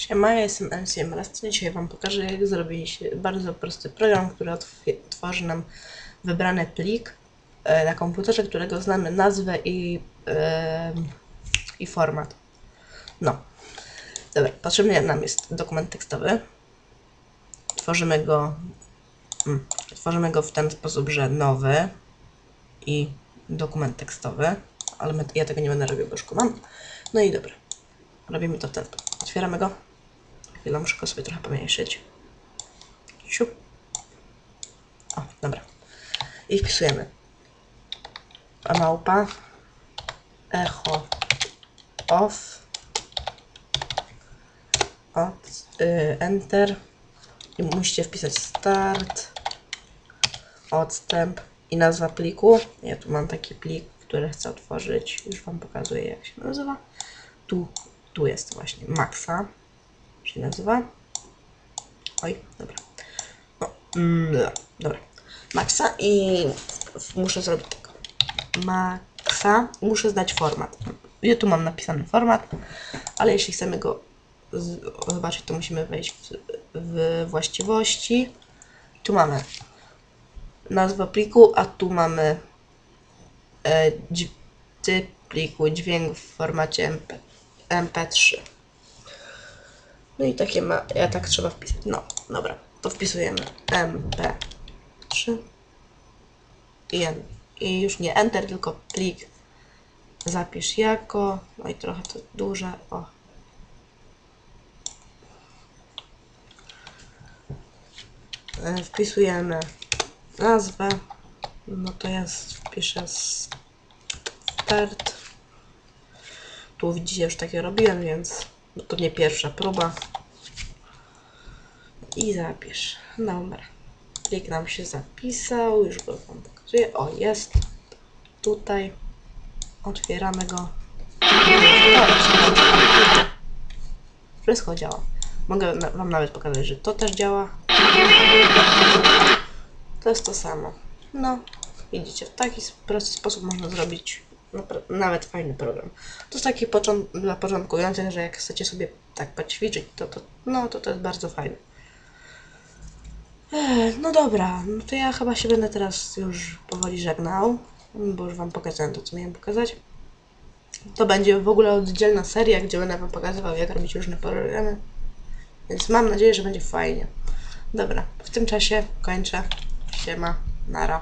Siema, ja jestem MCM Rasty. Dzisiaj Wam pokażę, jak zrobić bardzo prosty program, który tworzy nam wybrany plik e, na komputerze, którego znamy nazwę i, e, i format. No. Dobra, potrzebny nam jest dokument tekstowy. Tworzymy go, mm, tworzymy go w ten sposób, że nowy i dokument tekstowy, ale my, ja tego nie będę robił, bo już mam. No i dobra. Robimy to w ten sposób. Otwieramy go. Chwilę, muszę sobie trochę pomniejszyć. Siu. O, dobra. I wpisujemy. Małpa. Echo. Off. Od, y, enter. I musicie wpisać start. Odstęp. I nazwa pliku. Ja tu mam taki plik, który chcę otworzyć. Już Wam pokazuję, jak się nazywa. Tu, tu jest właśnie Maxa się nazywa. Oj, dobra. No, mm, dobra. Maxa i muszę zrobić tego. Maxa, muszę znać format. Ja tu mam napisany format, ale jeśli chcemy go zobaczyć, to musimy wejść w, w właściwości. Tu mamy nazwę pliku, a tu mamy e, typ pliku, dźwięk w formacie MP, MP3. No i takie ma, ja tak trzeba wpisać. No, dobra, to wpisujemy MP3 i, en- i już nie Enter, tylko plik zapisz jako, no i trochę to duże, o. E, Wpisujemy nazwę, no to ja wpiszę start. Tu widzicie, już takie robiłem, więc no to nie pierwsza próba. I zapisz. Dobra. Plik nam się zapisał, już go wam pokazuję. O, jest. Tutaj. Otwieramy go. Wszystko działa. Mogę wam nawet pokazać, że to też działa. To jest to samo. No, widzicie, w taki prosty sposób można zrobić napra- nawet fajny program. To jest taki począ- dla początkujących, że jak chcecie sobie tak poćwiczyć, to, to, no, to to jest bardzo fajne. Ech, no dobra, no to ja chyba się będę teraz już powoli żegnał, bo już Wam pokazałem to, co miałem pokazać. To będzie w ogóle oddzielna seria, gdzie będę Wam pokazywał, jak robić różne programy. Więc mam nadzieję, że będzie fajnie. Dobra, w tym czasie kończę. Siema, nara.